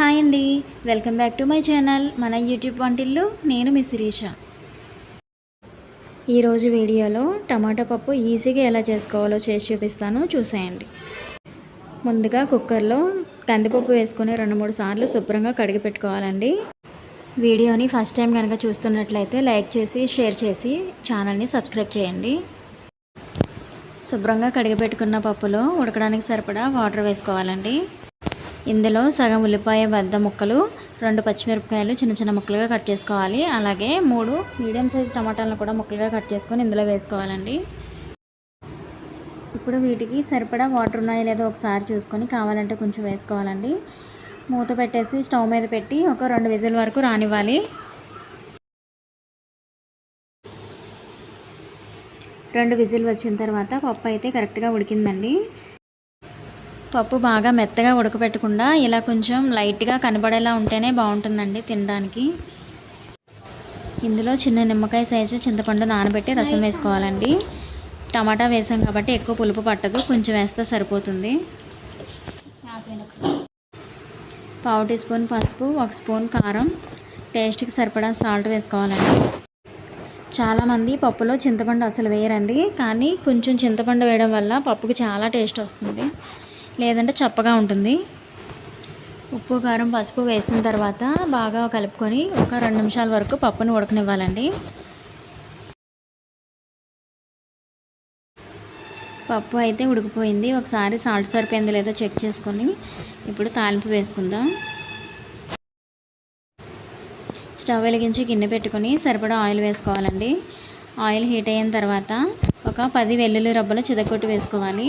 Hi అండి. Welcome back to my channel. మన YouTube వంటిల్లు నేను మీ శిరీష. ఈరోజు వీడియోలో టమాటా పప్పు ఈజీగా ఎలా చేసుకోవాలో చేసి చూపిస్తాను. చూసేయండి. ముందుగా కుక్కర్లో కందిపప్పు వేసుకొని రెండు మూడు సార్లు శుభ్రంగా కడిగి పెట్టుకోవాలండి. వీడియోని ఫస్ట్ టైం కనుక చూస్తున్నట్లయితే లైక్ చేసి షేర్ చేసి ఛానల్ని సబ్స్క్రైబ్ చేయండి. శుభ్రంగా కడిగి పెట్టుకున్న పప్పులో ఉడకడానికి సరిపడా వాటర్ వేసుకోవాలండి. ఇందులో సగం ఉల్లిపాయ పెద్ద ముక్కలు రెండు పచ్చిమిరపకాయలు చిన్న చిన్న ముక్కలుగా కట్ చేసుకోవాలి. అలాగే మూడు మీడియం సైజ్ టమాటాలను కూడా ముక్కలుగా కట్ చేసుకొని ఇందులో వేసుకోవాలండి. ఇప్పుడు వీటికి సరిపడా వాటర్ ఉన్నాయో లేదో ఒకసారి చూసుకొని కావాలంటే కొంచెం వేసుకోవాలండి. మూత పెట్టేసి స్టవ్ మీద పెట్టి ఒక రెండు విజిల్ వరకు రానివ్వాలి. రెండు విజిల్ వచ్చిన తర్వాత పప్పు అయితే కరెక్ట్గా ఉడికిందండి. పప్పు బాగా మెత్తగా ఉడకపెట్టకుండా ఇలా కొంచెం లైట్గా కనబడేలా ఉంటేనే బాగుంటుందండి తినడానికి. ఇందులో చిన్న నిమ్మకాయ సైజు చింతపండు నానబెట్టి రసం వేసుకోవాలండి. టమాటా వేసాం కాబట్టి ఎక్కువ పులుపు పట్టదు కొంచెం వేస్తే సరిపోతుంది. పావు టీ స్పూన్ పసుపు ఒక స్పూన్ కారం టేస్ట్కి సరిపడా సాల్ట్ వేసుకోవాలండి. చాలామంది పప్పులో చింతపండు అసలు వేయరండి కానీ కొంచెం చింతపండు వేయడం వల్ల పప్పుకి చాలా టేస్ట్ వస్తుంది. లేదంటే చప్పగా ఉంటుంది. ఉప్పు కారం పసుపు వేసిన తర్వాత బాగా కలుపుకొని ఒక రెండు నిమిషాల వరకు పప్పును ఉడకనివ్వాలండి. పప్పు అయితే ఉడికిపోయింది. ఒకసారి సాల్ట్ సరిపోయిందో లేదో చెక్ చేసుకొని ఇప్పుడు తాలింపు వేసుకుందాం. స్టవ్ వెలిగించి గిన్నె పెట్టుకొని సరిపడా ఆయిల్ వేసుకోవాలండి. ఆయిల్ హీట్ అయిన తర్వాత ఒక పది వెల్లుల్లి రబ్బలు చిదకొట్టు వేసుకోవాలి.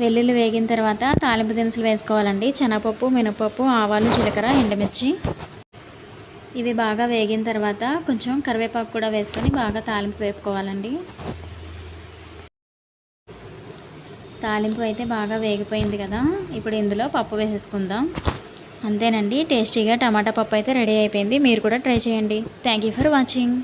వెల్లుల్లి వేగిన తర్వాత తాలింపు దినుసులు వేసుకోవాలండి. శనగపప్పు మినపప్పు ఆవాలు జీలకర్ర ఎండుమిర్చి. ఇవి బాగా వేగిన తర్వాత కొంచెం కరివేపాకు కూడా వేసుకొని బాగా తాలింపు వేపుకోవాలండి. తాలింపు అయితే బాగా వేగిపోయింది కదా. ఇప్పుడు ఇందులో పప్పు వేసేసుకుందాం. అంతేనండి టేస్టీగా టమాటా పప్పు అయితే రెడీ అయిపోయింది. మీరు కూడా ట్రై చేయండి. Thank you for watching.